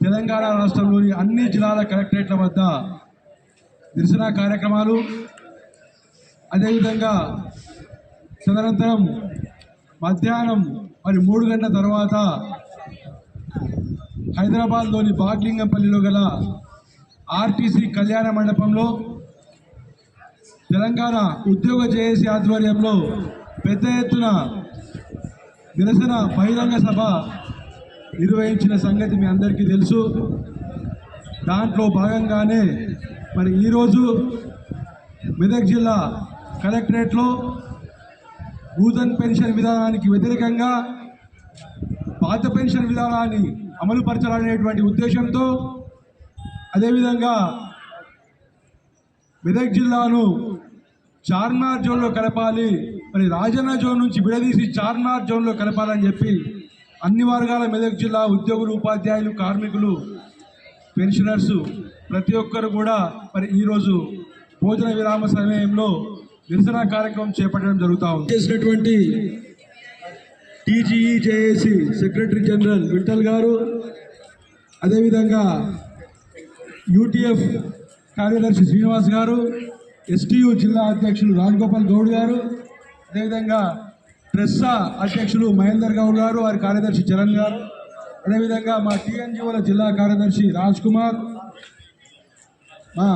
తెలంగాణ రాష్ట్రంలోని అన్ని జిల్లాల కలెక్టరేట్ల వద్ద నిరసన కార్యక్రమాలు. అదేవిధంగా తదనంతరం మధ్యాహ్నం మరి మూడు గంటల తర్వాత హైదరాబాద్లోని బాగ్లింగంపల్లిలో గల ఆర్టీసీ కళ్యాణ మండపంలో తెలంగాణ ఉద్యోగ జేఏసీ ఆధ్వర్యంలో పెద్ద ఎత్తున నిరసన బహిరంగ సభ నిర్వహించిన సంగతి మీ అందరికీ తెలుసు. దాంట్లో భాగంగానే మరి ఈరోజు మెదక్ జిల్లా కలెక్టరేట్లో భూధన్ పెన్షన్ విధానానికి వ్యతిరేకంగా పాత పెన్షన్ విధానాన్ని అమలుపరచాలనేటువంటి ఉద్దేశంతో అదేవిధంగా మెదక్ జిల్లాను చార్మార్ జోన్లో కలపాలి మరి రాజన్న జోన్ నుంచి విడదీసి చార్మార్ జోన్లో కలపాలని చెప్పి అన్ని వర్గాల మెదక్ జిల్లా ఉద్యోగులు ఉపాధ్యాయులు కార్మికులు పెన్షనర్స్ ప్రతి ఒక్కరు కూడా మరి ఈరోజు భోజన విరామ సమయంలో నిరసన కార్యక్రమం చేపట్టడం జరుగుతూ ఉంది. చేసినటువంటి TGE JAC secretary general Vithal garu అదేవిధంగా యూటీఎఫ్ కార్యదర్శి శ్రీనివాస్ గారు ఎస్టీయు జిల్లా అధ్యక్షులు రాజగోపాల్ గౌడ్ గారు అదేవిధంగా ట్రెస్సా అధ్యక్షులు మహేందర్ గౌడ్ గారు వారి కార్యదర్శి చరణ్ గారు అదేవిధంగా మా టీఎన్జిఓల జిల్లా కార్యదర్శి రాజ్ కుమార్ మా